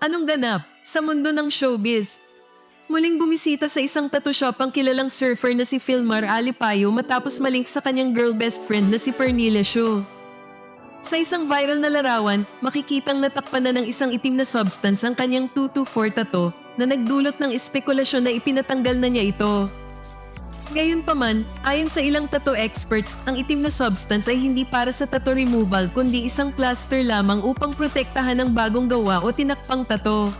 Anong ganap sa mundo ng showbiz? Muling bumisita sa isang tattoo shop ang kilalang surfer na si Philmar Alipayo matapos malink sa kanyang girl best friend na si Pernilla Shaw. Sa isang viral na larawan, makikitang natakpan na ng isang itim na substance ang kanyang 224 tattoo na nagdulot ng espekulasyon na ipinatanggal na niya ito. Gayunpaman, ayon sa ilang tattoo experts, ang itim na substance ay hindi para sa tattoo removal kundi isang plaster lamang upang protektahan ang bagong gawa o tinakpang tattoo.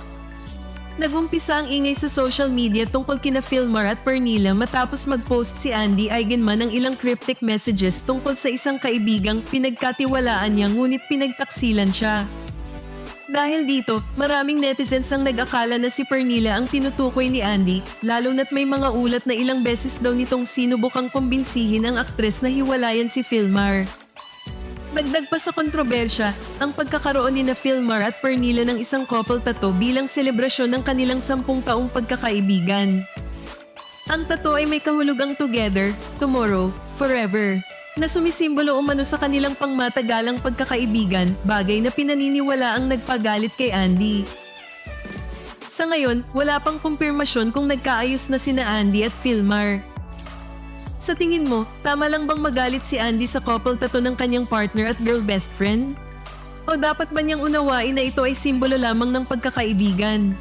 Nagumpisa ang ingay sa social media tungkol kina Philmar at Pernilla matapos mag-post si Andy Eigenman ng ilang cryptic messages tungkol sa isang kaibigang pinagkatiwalaan niya ngunit pinagtaksilan siya. Dahil dito, maraming netizens ang nag-akala na si Pernilla ang tinutukoy ni Andy, lalo na't may mga ulat na ilang beses daw nitong sinubukang kumbinsihin ang aktres na hiwalayan si Philmar. Dagdag pa sa kontrobersya, ang pagkakaroon ni na Philmar at Pernilla ng isang couple tattoo bilang selebrasyon ng kanilang sampung taong pagkakaibigan. Ang tattoo ay may kahulugang together, tomorrow, forever, na sumisimbolo umano sa kanilang pangmatagalang pagkakaibigan, bagay na pinaniniwala ang nagpagalit kay Andy. Sa ngayon, wala pang kumpirmasyon kung nagkaayos na sina Andy at Philmar. Sa tingin mo, tama lang bang magalit si Andy sa couple tattoo ng kanyang partner at girl best friend? O dapat ba niyang unawain na ito ay simbolo lamang ng pagkakaibigan?